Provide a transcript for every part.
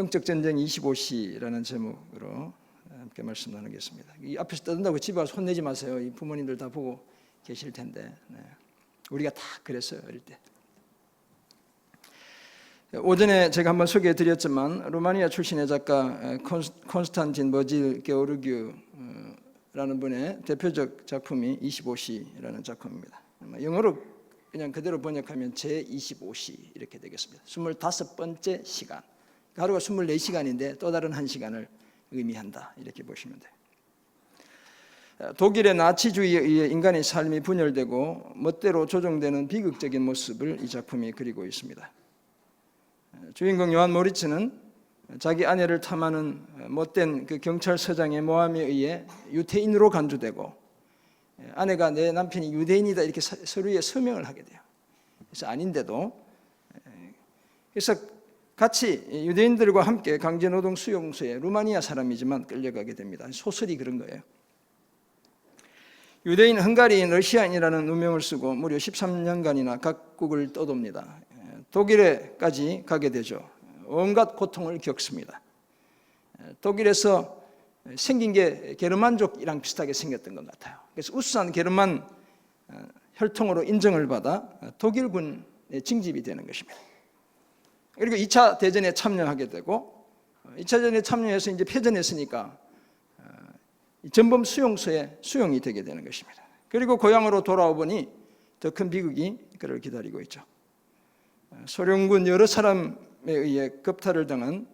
영적 전쟁 25시라는 제목으로 함께 말씀 나누겠습니다. 이 앞에서 떠든다고 집에 와서 혼내지 마세요. 이 부모님들 다 보고 계실 텐데 네. 우리가 다 그랬어요 어릴 때. 오전에 제가 한번 소개해 드렸지만 루마니아 출신의 작가 콘스- 콘스탄틴 버질 게오르규라는 분의 대표적 작품이 25시라는 작품입니다. 영어로 그냥 그대로 번역하면 제 25시 이렇게 되겠습니다. 25번째 시간. 하루가 24시간인데 또 다른 한 시간을 의미한다. 이렇게 보시면 돼요. 독일의 나치주의에 의해 인간의 삶이 분열되고 멋대로 조종되는 비극적인 모습을 이 작품이 그리고 있습니다. 주인공 요한 모리츠는 자기 아내를 탐하는 못된 그 경찰서장의 모함에 의해 유태인으로 간주되고 아내가 내 남편이 유대인이다 이렇게 서- 서류에 서명을 하게 돼요. 그래서 아닌데도 그래서 같이 유대인들과 함께 강제노동 수용소에 루마니아 사람이지만 끌려가게 됩니다. 소설이 그런 거예요. 유대인, 헝가리인, 러시아인이라는 누명을 쓰고 무려 13년간이나 각국을 떠돕니다. 독일에까지 가게 되죠. 온갖 고통을 겪습니다. 독일에서 생긴 게 게르만족이랑 비슷하게 생겼던 것 같아요. 그래서 우수한 게르만 어, 혈통으로 인정을 받아 독일군에 징집이 되는 것입니다. 그리고 2차 대전에 참여하게 되고 2차 대전에 참여해서 이제 패전했으니까 어, 이 전범 수용소에 수용이 되게 되는 것입니다. 그리고 고향으로 돌아오 보니 더 큰 비극이 그를 기다리고 있죠. 어, 소련군 여러 사람에 의해 겁탈을 당한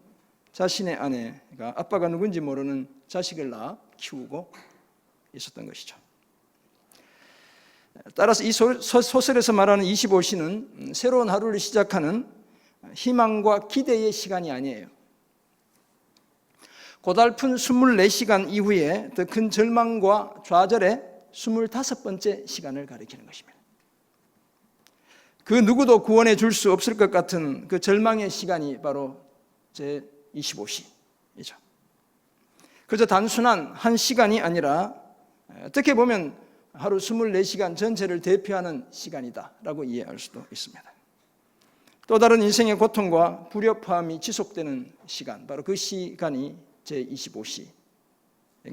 자신의 아내가 아빠가 누군지 모르는 자식을 낳아 키우고 있었던 것이죠. 따라서 이 소설에서 말하는 25시는 새로운 하루를 시작하는 희망과 기대의 시간이 아니에요. 고달픈 24시간 이후에 더 큰 절망과 좌절의 25번째 시간을 가리키는 것입니다. 그 누구도 구원해 줄 수 없을 것 같은 그 절망의 시간이 바로 제 25시이죠. 그저 단순한 한 시간이 아니라 어떻게 보면 하루 24시간 전체를 대표하는 시간이다라고 이해할 수도 있습니다. 또 다른 인생의 고통과 불협화음이 지속되는 시간, 바로 그 시간이 제 25시인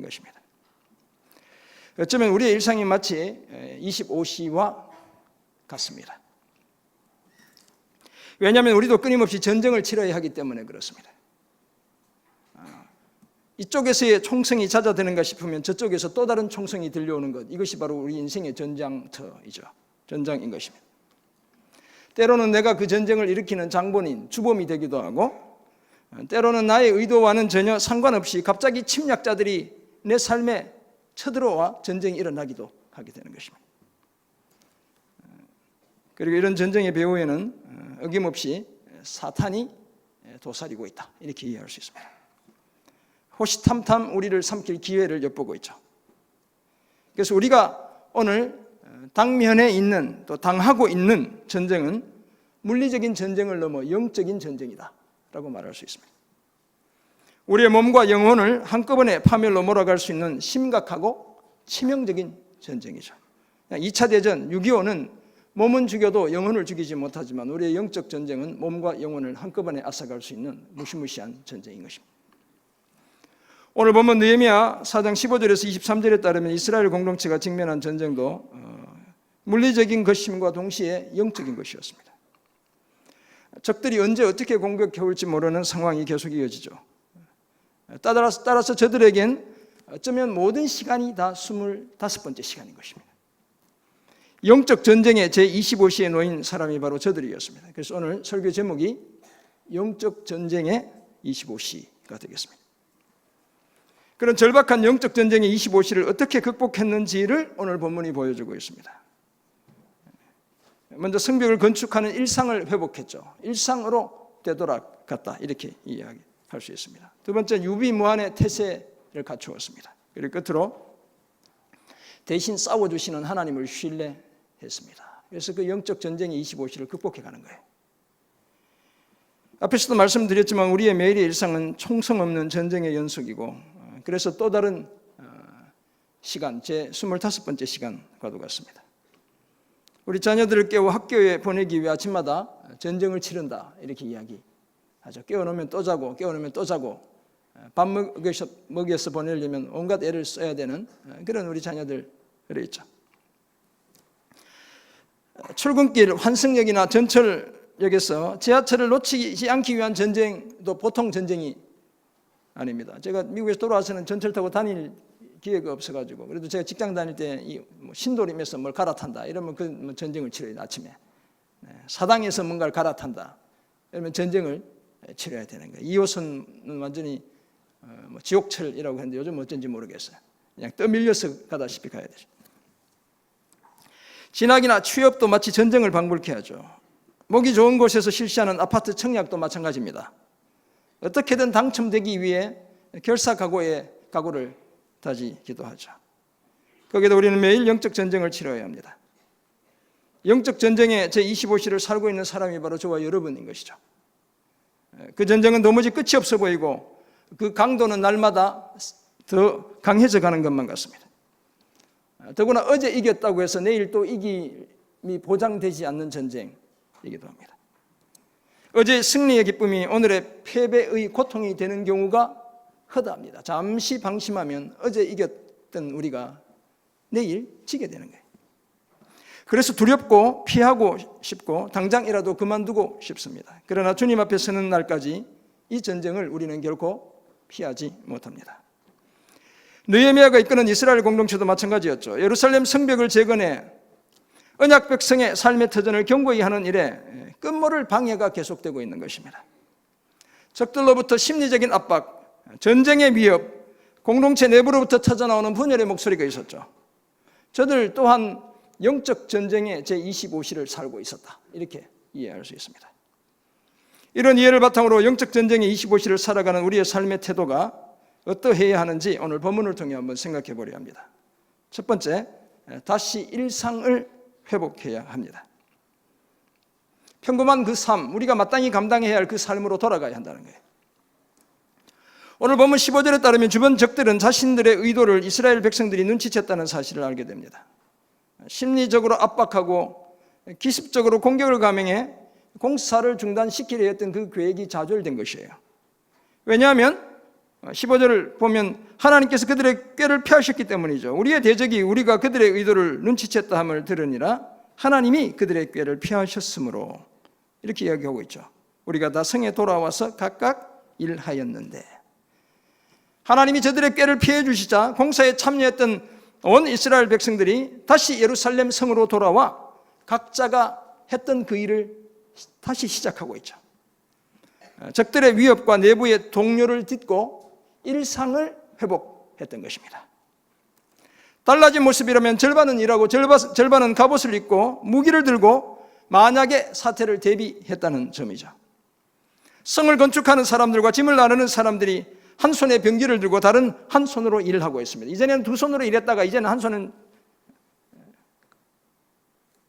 것입니다. 어쩌면 우리의 일상이 마치 25시와 같습니다. 왜냐하면 우리도 끊임없이 전쟁을 치러야 하기 때문에 그렇습니다. 아, 이쪽에서의 총성이 잦아드는가 싶으면 저쪽에서 또 다른 총성이 들려오는 것 이것이 바로 우리 인생의 전장터이죠. 전장인 것입니다. 때로는 내가 그 전쟁을 일으키는 장본인, 주범이 되기도 하고 때로는 나의 의도와는 전혀 상관없이 갑자기 침략자들이 내 삶에 쳐들어와 전쟁이 일어나기도 하게 되는 것입니다. 그리고 이런 전쟁의 배후에는 어김없이 사탄이 도사리고 있다. 이렇게 이해할 수 있습니다. 호시탐탐 우리를 삼킬 기회를 엿보고 있죠. 그래서 우리가 오늘 당면에 있는 또 당하고 있는 전쟁은 물리적인 전쟁을 넘어 영적인 전쟁이다라고 말할 수 있습니다. 우리의 몸과 영혼을 한꺼번에 파멸로 몰아갈 수 있는 심각하고 치명적인 전쟁이죠. 2차 대전 6.25는 몸은 죽여도 영혼을 죽이지 못하지만 우리의 영적 전쟁은 몸과 영혼을 한꺼번에 앗아갈 수 있는 무시무시한 전쟁인 것입니다. 오늘 보면 느헤미야 4장 15절에서 23절에 따르면 이스라엘 공동체가 직면한 전쟁도 어, 물리적인 것임과 동시에 영적인 것이었습니다. 적들이 언제 어떻게 공격해 올지 모르는 상황이 계속 이어지죠. 따라서, 따라서 저들에겐 어쩌면 모든 시간이 다 25번째 시간인 것입니다. 영적 전쟁의 제25시에 놓인 사람이 바로 저들이었습니다. 그래서 오늘 설교 제목이 영적 전쟁의 25시가 되겠습니다. 그런 절박한 영적 전쟁의 25시를 어떻게 극복했는지를 오늘 본문이 보여주고 있습니다. 먼저 성벽을 건축하는 일상을 회복했죠. 일상으로 되돌아갔다. 이렇게 이야기할 수 있습니다. 두 번째, 유비무한의 태세를 갖추었습니다. 그리고 끝으로 대신 싸워주시는 하나님을 신뢰했습니다. 그래서 그 영적 전쟁의 25시를 극복해 가는 거예요. 앞에서도 말씀드렸지만 우리의 매일의 일상은 총성 없는 전쟁의 연속이고 그래서 또 다른 어, 시간, 제 25번째 시간과도 같습니다. 우리 자녀들을 깨워 학교에 보내기 위해 아침마다 전쟁을 치른다 이렇게 이야기 하죠. 깨어놓으면 또 자고, 깨어놓으면 또 자고, 밥 먹여서, 먹여서 보내려면 온갖 애를 써야 되는 그런 우리 자녀들 그래 있죠. 출근길 환승역이나 전철역에서 지하철을 놓치지 않기 위한 전쟁도 보통 전쟁이 아닙니다. 제가 미국에서 돌아와서는 전철 타고 다닐 기회가 없어가지고 그래도 제가 직장 다닐 때이뭐 신도림에서 뭘 갈아탄다 이러면 그뭐 전쟁을 치러요 아침에 네, 사당에서 뭔가를 갈아탄다 이러면 전쟁을 치러야 되는 거예요. 2호선은 완전히 어, 뭐 지옥철이라고 하는데 요즘 어쩐지 모르겠어요. 그냥 떠밀려서 가다시피 가야 되죠. 진학이나 취업도 마치 전쟁을 방불케 하죠. 목이 좋은 곳에서 실시하는 아파트 청약도 마찬가지입니다. 어떻게든 당첨되기 위해 결사 각오의 각오를 다지기도 하죠. 거기도 우리는 매일 영적 전쟁을 치러야 합니다. 영적 전쟁의 제 25시를 살고 있는 사람이 바로 저와 여러분인 것이죠. 그 전쟁은 도무지 끝이 없어 보이고 그 강도는 날마다 더 강해져 가는 것만 같습니다. 더구나 어제 이겼다고 해서 내일 또 이김이 보장되지 않는 전쟁이기도 합니다. 어제 승리의 기쁨이 오늘의 패배의 고통이 되는 경우가 허다합니다. 잠시 방심하면 어제 이겼던 우리가 내일 지게 되는 거예요. 그래서 두렵고 피하고 싶고 당장이라도 그만두고 싶습니다. 그러나 주님 앞에 서는 날까지 이 전쟁을 우리는 결코 피하지 못합니다. 느헤미야가 이끄는 이스라엘 공동체도 마찬가지였죠. 예루살렘 성벽을 재건해 언약 백성의 삶의 터전을 견고히 하는 일에 끝모를 방해가 계속되고 있는 것입니다. 적들로부터 심리적인 압박, 전쟁의 위협, 공동체 내부로부터 터져나오는 분열의 목소리가 있었죠. 저들 또한 영적 전쟁의 제25시를 살고 있었다. 이렇게 이해할 수 있습니다. 이런 이해를 바탕으로 영적 전쟁의 25시를 살아가는 우리의 삶의 태도가 어떠해야 하는지 오늘 본문을 통해 한번 생각해 보려 합니다. 첫 번째, 다시 일상을 회복해야 합니다. 평범한 그 삶, 우리가 마땅히 감당해야 할 그 삶으로 돌아가야 한다는 거예요. 오늘 본문 15절에 따르면 주변 적들은 자신들의 의도를 이스라엘 백성들이 눈치챘다는 사실을 알게 됩니다. 심리적으로 압박하고 기습적으로 공격을 감행해 공사를 중단시키려 했던 그 계획이 좌절된 것이에요. 왜냐하면 15절을 보면 하나님께서 그들의 꾀를 피하셨기 때문이죠. 우리의 대적이 우리가 그들의 의도를 눈치챘다 함을 들으니라 하나님이 그들의 꾀를 피하셨으므로 이렇게 이야기하고 있죠. 우리가 다 성에 돌아와서 각각 일하였는데 하나님이 저들의 꾀를 피해 주시자 공사에 참여했던 온 이스라엘 백성들이 다시 예루살렘 성으로 돌아와 각자가 했던 그 일을 다시 시작하고 있죠. 적들의 위협과 내부의 동료를 딛고 일상을 회복했던 것입니다. 달라진 모습이라면 절반은 일하고 절반 은 갑옷을 입고 무기를 들고 만약의 사태를 대비했다는 점이죠. 성을 건축하는 사람들과 짐을 나누는 사람들이 한 손에 병기를 들고 다른 한 손으로 일을 하고 있습니다. 이전에는 두 손으로 일했다가 이제는 한 손은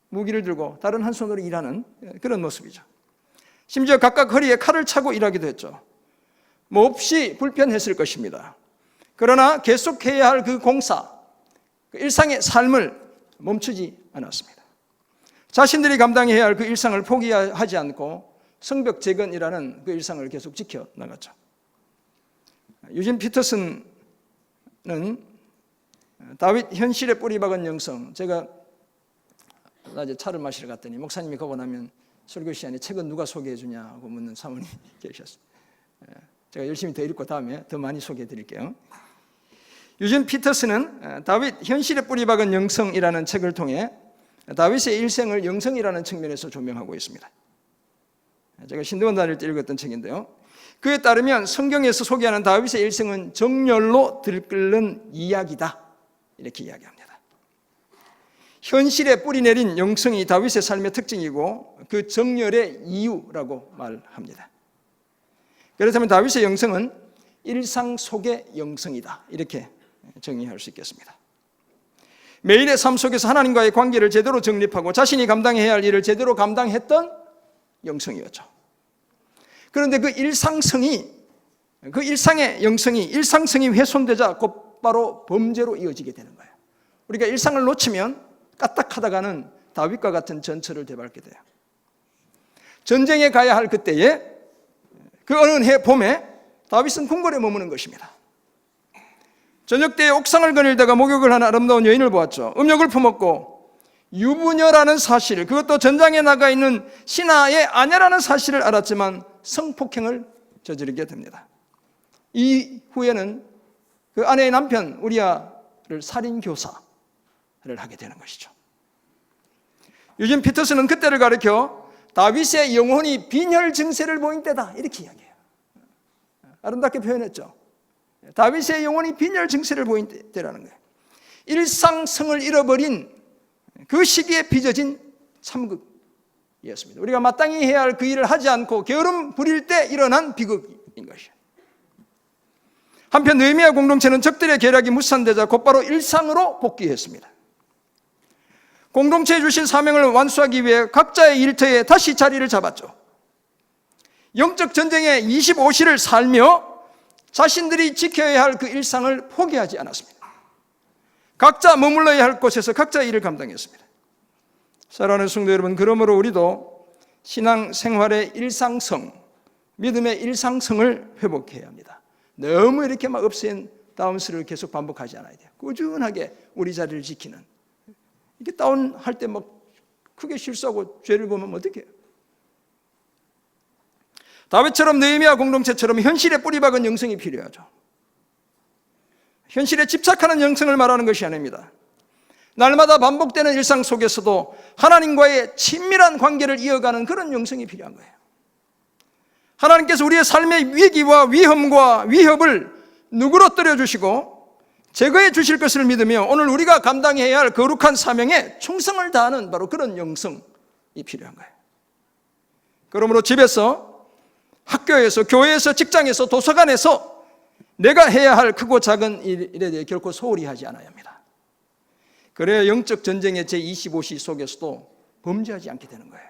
무기를 들고 다른 한 손으로 일하는 그런 모습이죠. 심지어 각각 허리에 칼을 차고 일하기도 했죠. 몹시 불편했을 것입니다. 그러나 계속해야 할 그 공사, 그 일상의 삶을 멈추지 않았습니다. 자신들이 감당해야 할 그 일상을 포기하지 않고 성벽 재건이라는 그 일상을 계속 지켜 나갔죠. 유진 피터슨은 다윗 현실에 뿌리 박은 영성. 제가 낮에 차를 마시러 갔더니 목사님이 가고 나면 설교 시간에 책은 누가 소개해 주냐고 묻는 사모님 계셨어요. 예, 제가 열심히 더 읽고 다음에 더 많이 소개해 드릴게요. 유진 피터슨은 다윗 현실에 뿌리 박은 영성이라는 책을 통해 다윗의 일생을 영성이라는 측면에서 조명하고 있습니다. 제가 신대원 다닐 때 읽었던 책인데요. 그에 따르면 성경에서 소개하는 다윗의 일생은 정열로 들끓는 이야기다. 이렇게 이야기합니다. 현실에 뿌리 내린 영성이 다윗의 삶의 특징이고 그 정열의 이유라고 말합니다. 그렇다면 다윗의 영성은 일상 속의 영성이다. 이렇게 정의할 수 있겠습니다. 매일의 삶 속에서 하나님과의 관계를 제대로 정립하고 자신이 감당해야 할 일을 제대로 감당했던 영성이었죠. 그런데 그 일상성이 그 일상의 영성이 일상성이 훼손되자 곧바로 범죄로 이어지게 되는 거예요. 우리가 일상을 놓치면 까딱하다가는 다윗과 같은 전철을 되밟게 돼요. 전쟁에 가야 할 그때에 그 어느 해 봄에 다윗은 궁궐에 머무는 것입니다. 저녁 때 옥상을 거닐다가 목욕을 하는 아름다운 여인을 보았죠. 음욕을 품었고 유부녀라는 사실, 그것도 전장에 나가 있는 신하의 아내라는 사실을 알았지만 성폭행을 저지르게 됩니다. 이후에는 그 아내의 남편 우리아를 살인 교사를 하게 되는 것이죠. 유진 피터스는 그때를 가리켜 다윗의 영혼이 빈혈 증세를 보인 때다 이렇게 이야기해요. 아름답게 표현했죠. 다윗의 영혼이 빈혈 증세를 보인 때라는 거예요. 일상성을 잃어버린 그 시기에 빚어진 참극 이었습니다. 우리가 마땅히 해야 할 그 일을 하지 않고 게으름 부릴 때 일어난 비극인 것이에요. 한편 느헤미야 공동체는 적들의 계략이 무산되자 곧바로 일상으로 복귀했습니다. 공동체에 주신 사명을 완수하기 위해 각자의 일터에 다시 자리를 잡았죠. 영적 전쟁의 25시를 살며 자신들이 지켜야 할 그 일상을 포기하지 않았습니다. 각자 머물러야 할 곳에서 각자의 일을 감당했습니다. 사랑하는 성도 여러분, 그러므로 우리도 신앙 생활의 일상성, 믿음의 일상성을 회복해야 합니다. 너무 이렇게 막 업센 다운스를 계속 반복하지 않아야 돼요. 꾸준하게 우리 자리를 지키는. 이게 다운할 때 막 크게 실수하고 죄를 보면 어떻게 해요? 다윗처럼 느헤미야 공동체처럼 현실에 뿌리박은 영성이 필요하죠. 현실에 집착하는 영성을 말하는 것이 아닙니다. 날마다 반복되는 일상 속에서도 하나님과의 친밀한 관계를 이어가는 그런 영성이 필요한 거예요. 하나님께서 우리의 삶의 위기와 위험과 위협을 누구로 떨어주시고 제거해 주실 것을 믿으며 오늘 우리가 감당해야 할 거룩한 사명에 충성을 다하는 바로 그런 영성이 필요한 거예요. 그러므로 집에서 학교에서, 교회에서, 직장에서, 도서관에서 내가 해야 할 크고 작은 일에 대해 결코 소홀히 하지 않아야 합니다. 그래야 영적 전쟁의 제25시 속에서도 범죄하지 않게 되는 거예요.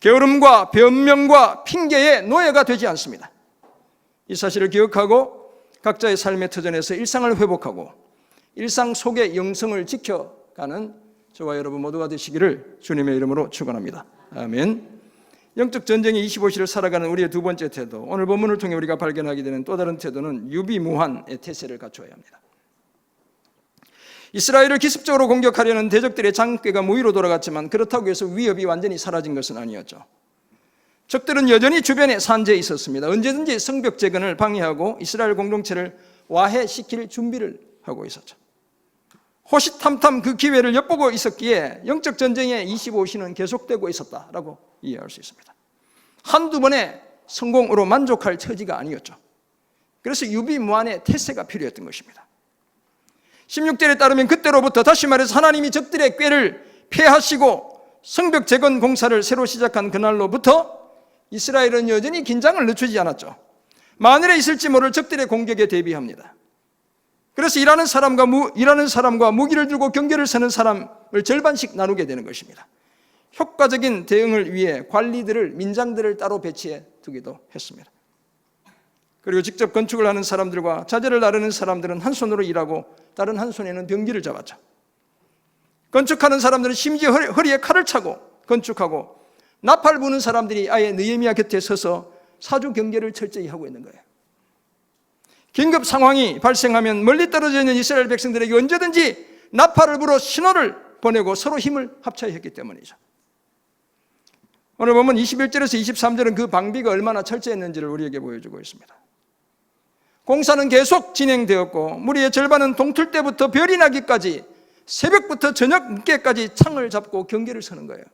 게으름과 변명과 핑계의 노예가 되지 않습니다. 이 사실을 기억하고 각자의 삶의 터전에서 일상을 회복하고 일상 속의 영성을 지켜가는 저와 여러분 모두가 되시기를 주님의 이름으로 축원합니다. 아멘. 영적 전쟁의 25시를 살아가는 우리의 두 번째 태도, 오늘 본문을 통해 우리가 발견하게 되는 또 다른 태도는 유비무환의 태세를 갖춰야 합니다. 이스라엘을 기습적으로 공격하려는 대적들의 장꾀가 무위로 돌아갔지만 그렇다고 해서 위협이 완전히 사라진 것은 아니었죠. 적들은 여전히 주변에 산재해 있었습니다. 언제든지 성벽 재건을 방해하고 이스라엘 공동체를 와해시킬 준비를 하고 있었죠. 호시탐탐 그 기회를 엿보고 있었기에 영적 전쟁의 25시는 계속되고 있었다라고 이해할 수 있습니다. 한두 번의 성공으로 만족할 처지가 아니었죠. 그래서 유비무한의 태세가 필요했던 것입니다. 16절에 따르면 그때로부터 다시 말해서 하나님이 적들의 꾀를 폐하시고 성벽 재건 공사를 새로 시작한 그날로부터 이스라엘은 여전히 긴장을 늦추지 않았죠. 만일에 있을지 모를 적들의 공격에 대비합니다. 그래서 일하는 사람과 무, 일하는 사람과 무기를 들고 경계를 서는 사람을 절반씩 나누게 되는 것입니다. 효과적인 대응을 위해 관리들을 민장들을 따로 배치해 두기도 했습니다. 그리고 직접 건축을 하는 사람들과 자재를 나르는 사람들은 한 손으로 일하고 다른 한 손에는 병기를 잡았죠. 건축하는 사람들은 심지어 허리에 칼을 차고 건축하고 나팔 부는 사람들이 아예 느헤미야 곁에 서서 사주 경계를 철저히 하고 있는 거예요. 긴급 상황이 발생하면 멀리 떨어져 있는 이스라엘 백성들에게 언제든지 나팔을 불어 신호를 보내고 서로 힘을 합쳐야 했기 때문이죠. 오늘 보면 21절에서 23절은 그 방비가 얼마나 철저했는지를 우리에게 보여주고 있습니다. 공사는 계속 진행되었고 무리의 절반은 동틀 때부터 별이 나기까지 새벽부터 저녁 늦게까지 창을 잡고 경계를 서는 거예요.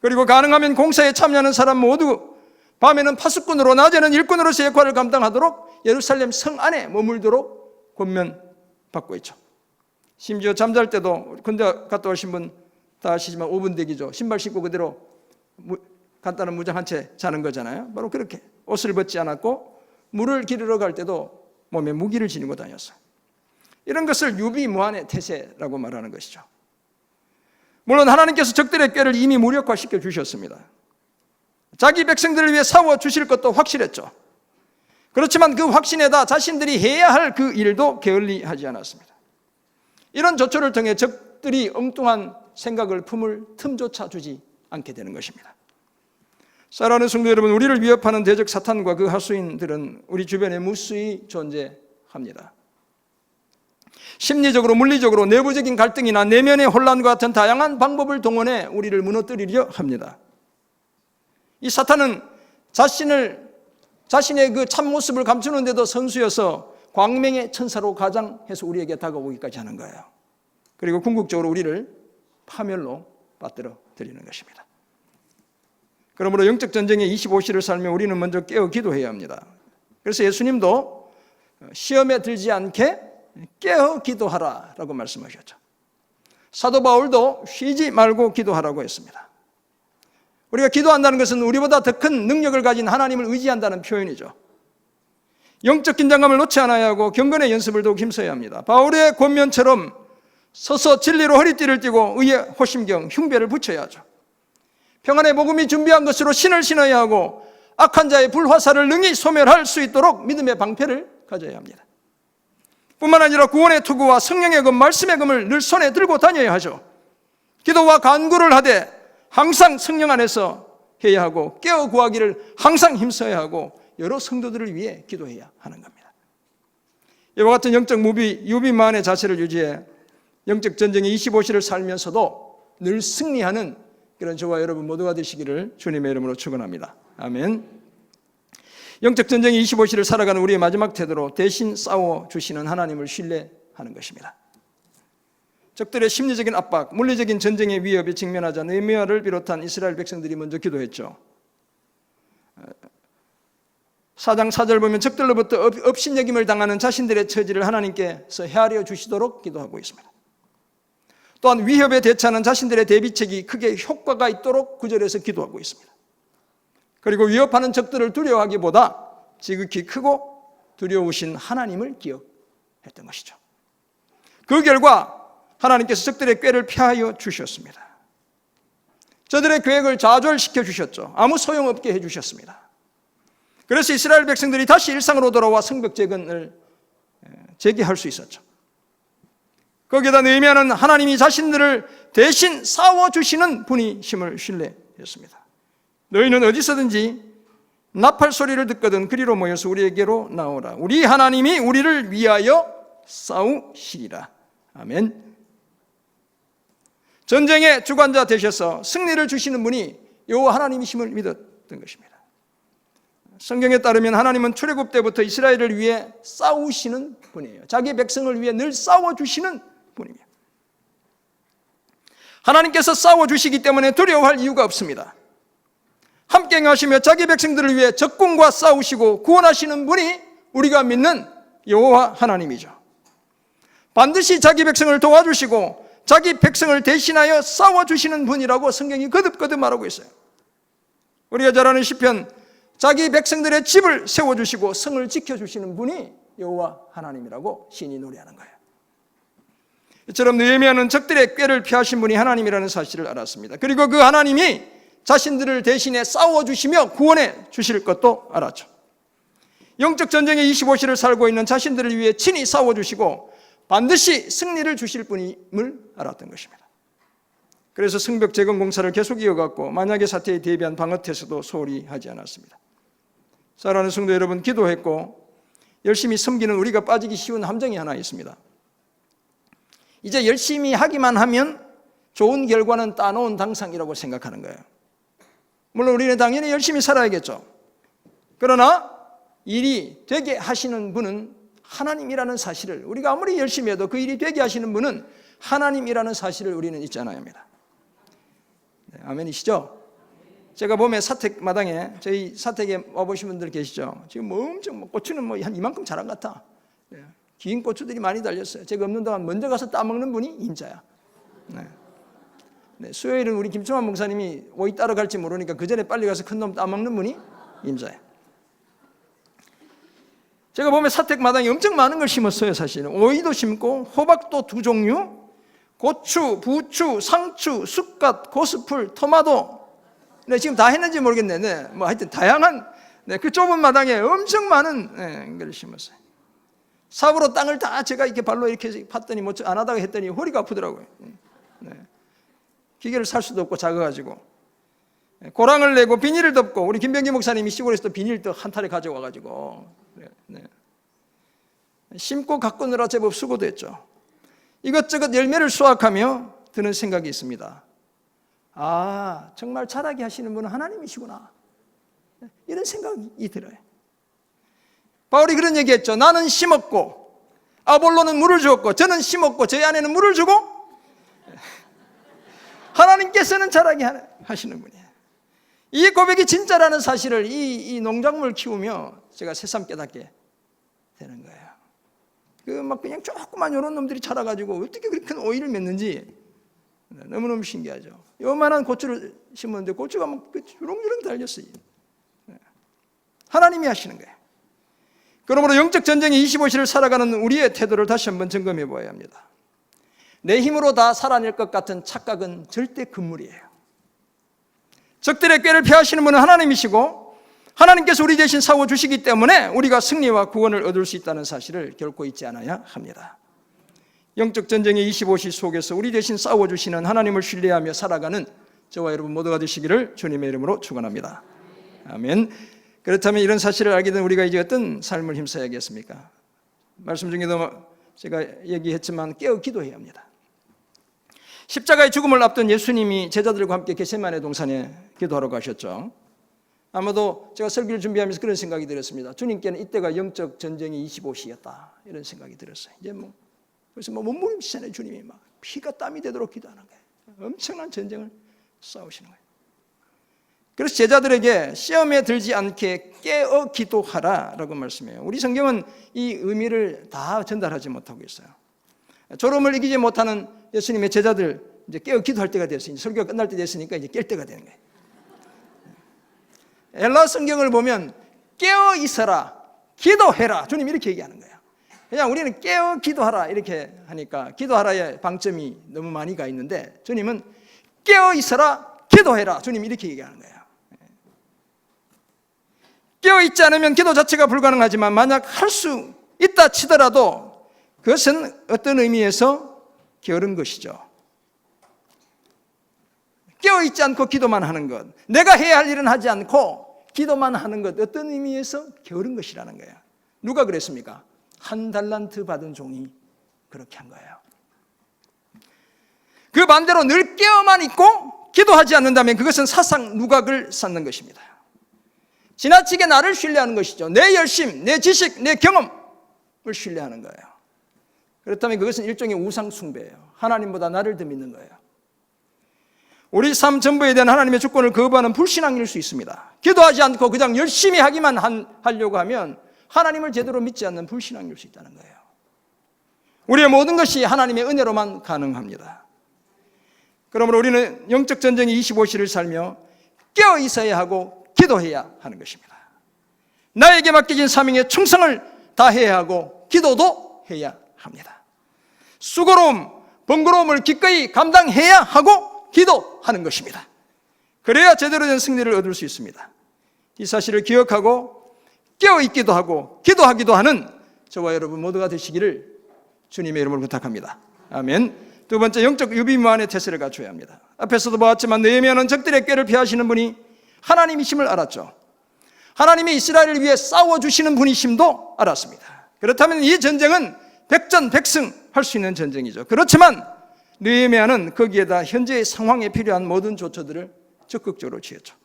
그리고 가능하면 공사에 참여하는 사람 모두 밤에는 파수꾼으로 낮에는 일꾼으로서 역할을 감당하도록 예루살렘 성 안에 머물도록 권면받고 있죠. 심지어 잠잘 때도 군대 갔다 오신 분 다 아시지만 5분 대기죠. 신발 신고 그대로 간단한 무장 한 채 자는 거잖아요. 바로 그렇게 옷을 벗지 않았고 물을 기르러 갈 때도 몸에 무기를 지니고 다녔어요. 이런 것을 유비무한의 태세라고 말하는 것이죠. 물론 하나님께서 적들의 꾀를 이미 무력화시켜 주셨습니다. 자기 백성들을 위해 싸워 주실 것도 확실했죠. 그렇지만 그 확신에다 자신들이 해야 할 그 일도 게을리하지 않았습니다. 이런 조처를 통해 적들이 엉뚱한 생각을 품을 틈조차 주지 않게 되는 것입니다. 사랑하는 성도 여러분, 우리를 위협하는 대적 사탄과 그 하수인들은 우리 주변에 무수히 존재합니다. 심리적으로, 물리적으로, 내부적인 갈등이나 내면의 혼란과 같은 다양한 방법을 동원해 우리를 무너뜨리려 합니다. 이 사탄은 자신을, 자신의 그 참모습을 감추는데도 선수여서 광명의 천사로 가장해서 우리에게 다가오기까지 하는 거예요. 그리고 궁극적으로 우리를 파멸로 빠뜨려 드리는 것입니다. 그러므로 영적 전쟁의 25시를 살며 우리는 먼저 깨어 기도해야 합니다. 그래서 예수님도 시험에 들지 않게 깨어 기도하라라고 말씀하셨죠. 사도 바울도 쉬지 말고 기도하라고 했습니다. 우리가 기도한다는 것은 우리보다 더 큰 능력을 가진 하나님을 의지한다는 표현이죠. 영적 긴장감을 놓지 않아야 하고 경건의 연습을 더욱 힘써야 합니다. 바울의 권면처럼 서서 진리로 허리띠를 띠고 의의 호심경, 흉배를 붙여야 하죠. 평안의 복음이 준비한 것으로 신을 신어야 하고 악한 자의 불화살을 능히 소멸할 수 있도록 믿음의 방패를 가져야 합니다. 뿐만 아니라 구원의 투구와 성령의 금, 말씀의 금을 늘 손에 들고 다녀야 하죠. 기도와 간구를 하되 항상 성령 안에서 해야 하고 깨어 구하기를 항상 힘써야 하고 여러 성도들을 위해 기도해야 하는 겁니다. 이와 같은 영적 무비, 유비만의 자세를 유지해 영적 전쟁의 25시를 살면서도 늘 승리하는 그런 저와 여러분 모두가 되시기를 주님의 이름으로 축원합니다. 아멘. 영적 전쟁의 25시를 살아가는 우리의 마지막 태도로 대신 싸워 주시는 하나님을 신뢰하는 것입니다. 적들의 심리적인 압박, 물리적인 전쟁의 위협에 직면하자 느헤미야를 비롯한 이스라엘 백성들이 먼저 기도했죠. 사장 4절 보면 적들로부터 업신여김을 당하는 자신들의 처지를 하나님께서 헤아려 주시도록 기도하고 있습니다. 또한 위협에 대처하는 자신들의 대비책이 크게 효과가 있도록 구절에서 기도하고 있습니다. 그리고 위협하는 적들을 두려워하기보다 지극히 크고 두려우신 하나님을 기억했던 것이죠. 그 결과 하나님께서 적들의 꾀를 피하여 주셨습니다. 저들의 계획을 좌절시켜 주셨죠. 아무 소용없게 해 주셨습니다. 그래서 이스라엘 백성들이 다시 일상으로 돌아와 성벽 재건을 재개할 수 있었죠. 거기에다 느헤미야는 하나님이 자신들을 대신 싸워 주시는 분이심을 신뢰했습니다. 너희는 어디서든지 나팔 소리를 듣거든 그리로 모여서 우리에게로 나오라. 우리 하나님이 우리를 위하여 싸우시리라. 아멘. 전쟁의 주관자 되셔서 승리를 주시는 분이 여호와 하나님이심을 믿었던 것입니다. 성경에 따르면 하나님은 출애굽 때부터 이스라엘을 위해 싸우시는 분이에요. 자기 백성을 위해 늘 싸워 주시는 분입니다. 하나님께서 싸워 주시기 때문에 두려워할 이유가 없습니다. 함께 하시며 자기 백성들을 위해 적군과 싸우시고 구원하시는 분이 우리가 믿는 여호와 하나님이죠. 반드시 자기 백성을 도와주시고 자기 백성을 대신하여 싸워 주시는 분이라고 성경이 거듭거듭 말하고 있어요. 우리가 잘 아는 시편 자기 백성들의 집을 세워 주시고 성을 지켜 주시는 분이 여호와 하나님이라고 신이 노래하는 거예요. 이처럼 느헤미야는 적들의 꾀를 피하신 분이 하나님이라는 사실을 알았습니다. 그리고 그 하나님이 자신들을 대신해 싸워 주시며 구원해 주실 것도 알았죠. 영적 전쟁의 25시를 살고 있는 자신들을 위해 친히 싸워 주시고 반드시 승리를 주실 분임을 알았던 것입니다. 그래서 성벽 재건 공사를 계속 이어갔고 만약의 사태에 대비한 방어 태세도 소홀히 하지 않았습니다. 사랑하는 성도 여러분 기도했고 열심히 섬기는 우리가 빠지기 쉬운 함정이 하나 있습니다. 이제 열심히 하기만 하면 좋은 결과는 따놓은 당상이라고 생각하는 거예요. 물론 우리는 당연히 열심히 살아야겠죠. 그러나 일이 되게 하시는 분은 하나님이라는 사실을 우리가 아무리 열심히 해도 그 일이 되게 하시는 분은 하나님이라는 사실을 우리는 잊지 않아야 합니다. 네, 아멘이시죠? 제가 봄에 사택 마당에 저희 사택에 와보신 분들 계시죠? 지금 뭐 엄청 뭐 고추는 뭐 한 이만큼 자란 것 같아. 네. 긴 고추들이 많이 달렸어요. 제가 없는 동안 먼저 가서 따먹는 분이 임자야. 네. 네, 수요일은 우리 김청환 목사님이 오이 따러 갈지 모르니까 그 전에 빨리 가서 큰 놈 따먹는 분이 임자야. 제가 보면 사택 마당에 엄청 많은 걸 심었어요, 사실은. 오이도 심고, 호박도 두 종류, 고추, 부추, 상추, 쑥갓, 고스풀, 토마토. 네, 지금 다 했는지 모르겠네. 네, 뭐 하여튼 다양한, 네, 그 좁은 마당에 엄청 많은 네, 걸 심었어요. 삽으로 땅을 다 제가 이렇게 발로 이렇게 팠더니 뭐 안 하다가 했더니 허리가 아프더라고요. 네. 기계를 살 수도 없고 작아가지고. 고랑을 내고 비닐을 덮고 우리 김병기 목사님이 시골에서 비닐떡 한 타래 가져와 가지고 네. 심고 가꾸느라 제법 수고도 했죠. 이것저것 열매를 수확하며 드는 생각이 있습니다. 아, 정말 자라게 하시는 분은 하나님이시구나. 이런 생각이 들어요. 바울이 그런 얘기 했죠. 나는 심었고, 아볼로는 물을 주었고, 저는 심었고, 저희 아내는 물을 주고, 하나님께서는 자라게 하시는 분이에요. 이 고백이 진짜라는 사실을 이, 이 농작물 키우며 제가 새삼 깨닫게 되는 거예요. 그 막 그냥 조그만 이런 놈들이 자라가지고 어떻게 그렇게 큰 오이를 맺는지 너무너무 신기하죠. 요만한 고추를 심었는데 고추가 막 주렁주렁 달렸어요. 하나님이 하시는 거예요. 그러므로 영적 전쟁의 25시를 살아가는 우리의 태도를 다시 한번 점검해 보아야 합니다. 내 힘으로 다 살아낼 것 같은 착각은 절대 금물이에요. 적들의 꾀를 피하시는 분은 하나님이시고 하나님께서 우리 대신 싸워 주시기 때문에 우리가 승리와 구원을 얻을 수 있다는 사실을 결코 잊지 않아야 합니다. 영적 전쟁의 25시 속에서 우리 대신 싸워 주시는 하나님을 신뢰하며 살아가는 저와 여러분 모두가 되시기를 주님의 이름으로 축원합니다. 아멘. 그렇다면 이런 사실을 알게 된 우리가 이제 어떤 삶을 힘써야겠습니까? 말씀 중에도 제가 얘기했지만 깨어 기도해야 합니다. 십자가의 죽음을 앞둔 예수님이 제자들과 함께 게세마네 동산에 기도하러 가셨죠. 아마도 제가 설교를 준비하면서 그런 생각이 들었습니다. 주님께는 이때가 영적 전쟁이 25시였다. 이런 생각이 들었어요. 이제 뭐 그래서 뭐 몸부림치잖아요. 주님이 막 피가 땀이 되도록 기도하는 거예요. 엄청난 전쟁을 싸우시는 거예요. 그래서 제자들에게 시험에 들지 않게 깨어 기도하라 라고 말씀해요. 우리 성경은 이 의미를 다 전달하지 못하고 있어요. 졸음을 이기지 못하는 예수님의 제자들 이제 깨어 기도할 때가 됐어요. 설교가 끝날 때 됐으니까 이제 깰 때가 되는 거예요. 엘라 성경을 보면 깨어 있어라, 기도해라. 주님 이렇게 얘기하는 거예요. 그냥 우리는 깨어 기도하라 이렇게 하니까 기도하라의 방점이 너무 많이 가 있는데 주님은 깨어 있어라, 기도해라. 주님 이렇게 얘기하는 거예요. 깨어 있지 않으면 기도 자체가 불가능하지만 만약 할 수 있다 치더라도 그것은 어떤 의미에서 게으른 것이죠. 깨어 있지 않고 기도만 하는 것, 내가 해야 할 일은 하지 않고 기도만 하는 것, 어떤 의미에서 게으른 것이라는 거예요. 누가 그랬습니까? 한 달란트 받은 종이 그렇게 한 거예요. 그 반대로 늘 깨어만 있고 기도하지 않는다면 그것은 사상 누각을 쌓는 것입니다. 지나치게 나를 신뢰하는 것이죠. 내 열심, 내 지식, 내 경험을 신뢰하는 거예요. 그렇다면 그것은 일종의 우상숭배예요. 하나님보다 나를 더 믿는 거예요. 우리 삶 전부에 대한 하나님의 주권을 거부하는 불신앙일 수 있습니다. 기도하지 않고 그냥 열심히 하기만 한, 하려고 하면 하나님을 제대로 믿지 않는 불신앙일 수 있다는 거예요. 우리의 모든 것이 하나님의 은혜로만 가능합니다. 그러므로 우리는 영적 전쟁의 25시를 살며 깨어 있어야 하고 기도해야 하는 것입니다. 나에게 맡겨진 사명에 충성을 다해야 하고 기도도 해야 합니다. 수고로움, 번거로움을 기꺼이 감당해야 하고 기도하는 것입니다. 그래야 제대로 된 승리를 얻을 수 있습니다. 이 사실을 기억하고 깨어 있기도 하고 기도하기도 하는 저와 여러분 모두가 되시기를 주님의 이름으로 부탁합니다. 아멘. 두 번째 영적 유비무한의 태세를 갖춰야 합니다. 앞에서도 보았지만 느헤미야는 적들의 꾀를 피하시는 분이 하나님이심을 알았죠. 하나님이 이스라엘을 위해 싸워 주시는 분이심도 알았습니다. 그렇다면 이 전쟁은 백전백승 할 수 있는 전쟁이죠. 그렇지만 느헤미야는 거기에다 현재의 상황에 필요한 모든 조처들을 적극적으로 취했죠.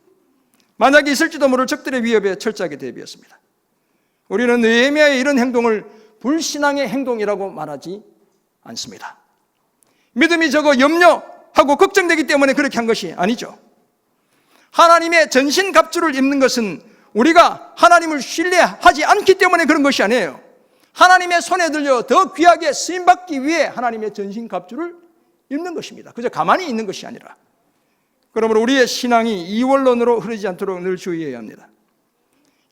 만약에 있을지도 모를 적들의 위협에 철저하게 대비했습니다. 우리는 느헤미야의 이런 행동을 불신앙의 행동이라고 말하지 않습니다. 믿음이 적어 염려하고 걱정되기 때문에 그렇게 한 것이 아니죠. 하나님의 전신 갑주를 입는 것은 우리가 하나님을 신뢰하지 않기 때문에 그런 것이 아니에요. 하나님의 손에 들려 더 귀하게 쓰임 받기 위해 하나님의 전신 갑주를 입는 것입니다. 그저 가만히 있는 것이 아니라. 그러므로 우리의 신앙이 이원론으로 흐르지 않도록 늘 주의해야 합니다.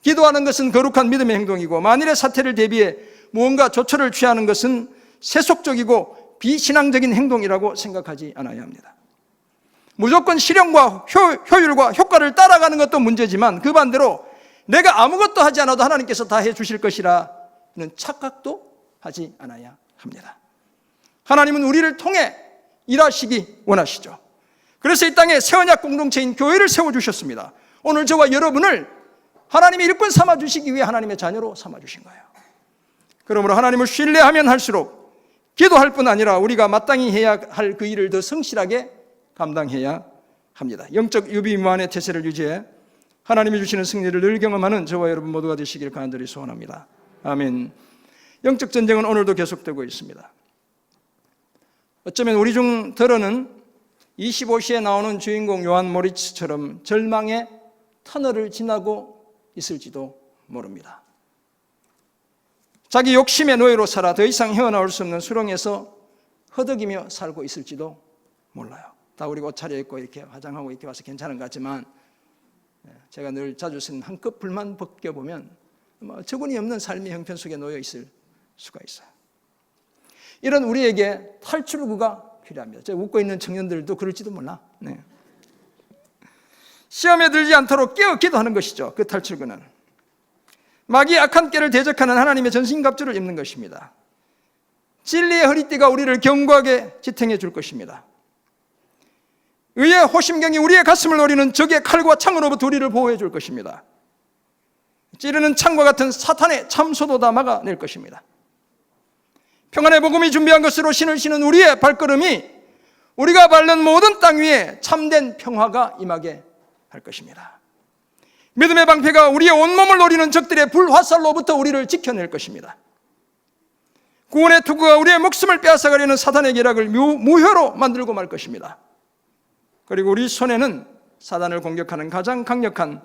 기도하는 것은 거룩한 믿음의 행동이고 만일의 사태를 대비해 무언가 조처를 취하는 것은 세속적이고 비신앙적인 행동이라고 생각하지 않아야 합니다. 무조건 실현과 효, 율과 효과를 따라가는 것도 문제지만 그 반대로 내가 아무것도 하지 않아도 하나님께서 다 해 주실 것이라는 착각도 하지 않아야 합니다. 하나님은 우리를 통해 일하시기 원하시죠. 그래서 이 땅에 새 언약 공동체인 교회를 세워 주셨습니다. 오늘 저와 여러분을 하나님이 일꾼 삼아 주시기 위해 하나님의 자녀로 삼아 주신 거예요. 그러므로 하나님을 신뢰하면 할수록 기도할 뿐 아니라 우리가 마땅히 해야 할 그 일을 더 성실하게 감당해야 합니다. 영적 유비무한의 태세를 유지해 하나님이 주시는 승리를 늘 경험하는 저와 여러분 모두가 되시길 간절히 소원합니다. 아멘. 영적 전쟁은 오늘도 계속되고 있습니다. 어쩌면 우리 중 들어는 25시에 나오는 주인공 요한 모리츠처럼 절망의 터널을 지나고 있을지도 모릅니다. 자기 욕심의 노예로 살아 더 이상 헤어나올 수 없는 수렁에서 허덕이며 살고 있을지도 몰라요. 다 우리 옷 차려입고 이렇게 화장하고 이렇게 와서 괜찮은 것 같지만 예, 제가 늘 자주 쓰는 한껏 불만 벗겨보면 뭐 적은이 없는 삶의 형편 속에 놓여 있을 수가 있어요. 이런 우리에게 탈출구가 필요합니다. 저 웃고 있는 청년들도 그럴지도 몰라. 네. 시험에 들지 않도록 깨어 기도하는 것이죠. 그 탈출구는. 마귀의 악한 깨를 대적하는 하나님의 전신갑주를 입는 것입니다. 진리의 허리띠가 우리를 견고하게 지탱해 줄 것입니다. 의의 호심경이 우리의 가슴을 노리는 적의 칼과 창으로부터 우리를 보호해 줄 것입니다. 찌르는 창과 같은 사탄의 참소도 다 막아낼 것입니다. 평안의 복음이 준비한 것으로 신을 신은 우리의 발걸음이 우리가 밟는 모든 땅 위에 참된 평화가 임하게 할 것입니다. 믿음의 방패가 우리의 온몸을 노리는 적들의 불화살로부터 우리를 지켜낼 것입니다. 구원의 투구가 우리의 목숨을 빼앗아가려는 사단의 계략을 무효로 만들고 말 것입니다. 그리고 우리 손에는 사단을 공격하는 가장 강력한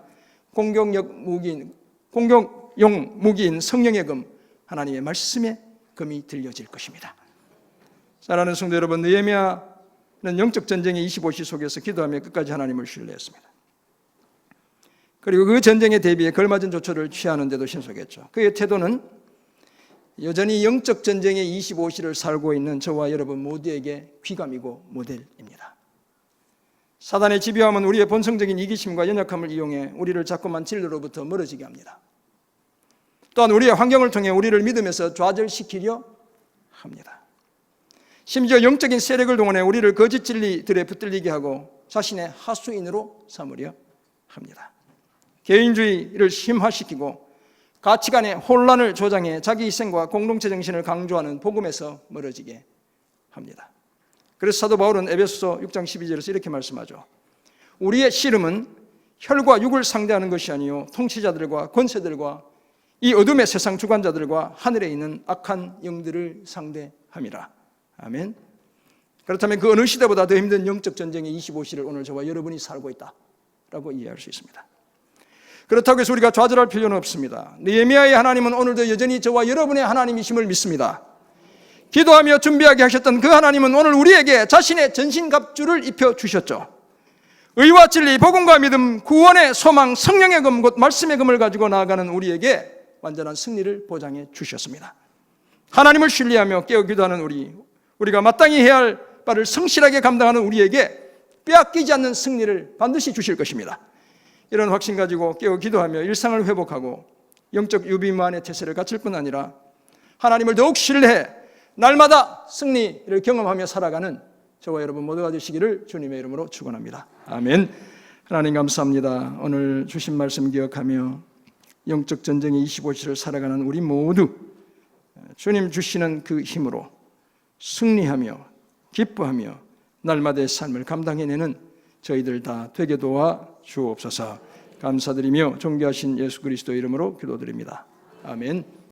공격력 무기인, 공격용 무기인 성령의 금, 하나님의 말씀의 금이 들려질 것입니다. 사랑하는 성도 여러분, 느헤미야는 영적 전쟁의 25시 속에서 기도하며 끝까지 하나님을 신뢰했습니다. 그리고 그 전쟁에 대비해 걸맞은 조처를 취하는데도 신속했죠. 그의 태도는 여전히 영적 전쟁의 25시를 살고 있는 저와 여러분 모두에게 귀감이고 모델입니다. 사단의 집요함은 우리의 본성적인 이기심과 연약함을 이용해 우리를 자꾸만 진리로부터 멀어지게 합니다. 또한 우리의 환경을 통해 우리를 믿음에서 좌절시키려 합니다. 심지어 영적인 세력을 동원해 우리를 거짓 진리들에 붙들리게 하고 자신의 하수인으로 삼으려 합니다. 개인주의를 심화시키고 가치관의 혼란을 조장해 자기 희생과 공동체 정신을 강조하는 복음에서 멀어지게 합니다. 그래서 사도 바울은 에베소서 6장 12절에서 이렇게 말씀하죠. 우리의 씨름은 혈과 육을 상대하는 것이 아니요 통치자들과 권세들과 이 어둠의 세상 주관자들과 하늘에 있는 악한 영들을 상대함이라. 아멘. 그렇다면 그 어느 시대보다 더 힘든 영적 전쟁의 25시를 오늘 저와 여러분이 살고 있다라고 이해할 수 있습니다. 그렇다고 해서 우리가 좌절할 필요는 없습니다. 느헤미야의 하나님은 오늘도 여전히 저와 여러분의 하나님이심을 믿습니다. 기도하며 준비하게 하셨던 그 하나님은 오늘 우리에게 자신의 전신갑주를 입혀 주셨죠. 의와 진리, 복음과 믿음, 구원의 소망, 성령의 금, 곧 말씀의 금을 가지고 나아가는 우리에게 완전한 승리를 보장해 주셨습니다. 하나님을 신뢰하며 깨어 기도하는 우리, 우리가 마땅히 해야 할 바를 성실하게 감당하는 우리에게 빼앗기지 않는 승리를 반드시 주실 것입니다. 이런 확신 가지고 깨어 기도하며 일상을 회복하고 영적 유비만의 태세를 갖출 뿐 아니라 하나님을 더욱 신뢰해 날마다 승리를 경험하며 살아가는 저와 여러분 모두가 되시기를 주님의 이름으로 축원합니다. 아멘. 하나님 감사합니다. 오늘 주신 말씀 기억하며 영적 전쟁의 25시를 살아가는 우리 모두 주님 주시는 그 힘으로 승리하며 기뻐하며 날마다의 삶을 감당해내는 저희들 다 되게 도와 주옵소서. 감사드리며 존귀하신 예수 그리스도 이름으로 기도드립니다. 아멘.